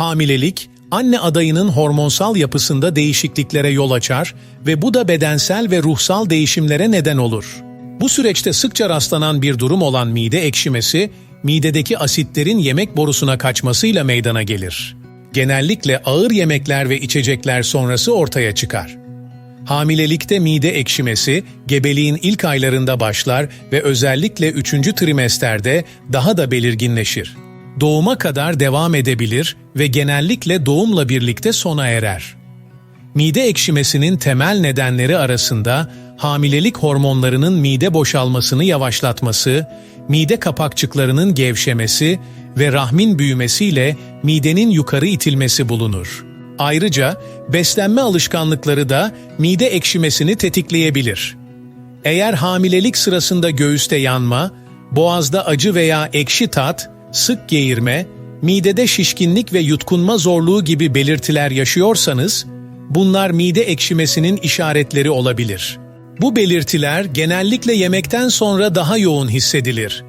Hamilelik, anne adayının hormonsal yapısında değişikliklere yol açar ve bu da bedensel ve ruhsal değişimlere neden olur. Bu süreçte sıkça rastlanan bir durum olan mide ekşimesi, midedeki asitlerin yemek borusuna kaçmasıyla meydana gelir. Genellikle ağır yemekler ve içecekler sonrası ortaya çıkar. Hamilelikte mide ekşimesi, gebeliğin ilk aylarında başlar ve özellikle 3. trimesterde daha da belirginleşir. Doğuma kadar devam edebilir ve genellikle doğumla birlikte sona erer. Mide ekşimesinin temel nedenleri arasında hamilelik hormonlarının mide boşalmasını yavaşlatması, mide kapakçıklarının gevşemesi ve rahmin büyümesiyle midenin yukarı itilmesi bulunur. Ayrıca beslenme alışkanlıkları da mide ekşimesini tetikleyebilir. Eğer hamilelik sırasında göğüste yanma, boğazda acı veya ekşi tat, sık geğirme, midede şişkinlik ve yutkunma zorluğu gibi belirtiler yaşıyorsanız, bunlar mide ekşimesinin işaretleri olabilir. Bu belirtiler genellikle yemekten sonra daha yoğun hissedilir.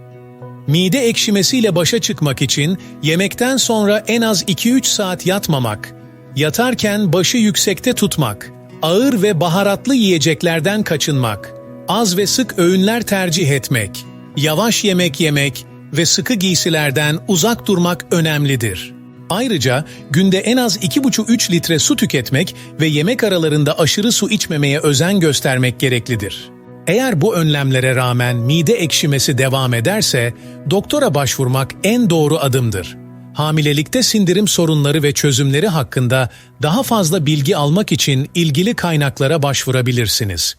Mide ekşimesiyle başa çıkmak için yemekten sonra en az 2-3 saat yatmamak, yatarken başı yüksekte tutmak, ağır ve baharatlı yiyeceklerden kaçınmak, az ve sık öğünler tercih etmek, yavaş yemek yemek ve sıkı giysilerden uzak durmak önemlidir. Ayrıca günde en az 2,5-3 litre su tüketmek ve yemek aralarında aşırı su içmemeye özen göstermek gereklidir. Eğer bu önlemlere rağmen mide ekşimesi devam ederse, doktora başvurmak en doğru adımdır. Hamilelikte sindirim sorunları ve çözümleri hakkında daha fazla bilgi almak için ilgili kaynaklara başvurabilirsiniz.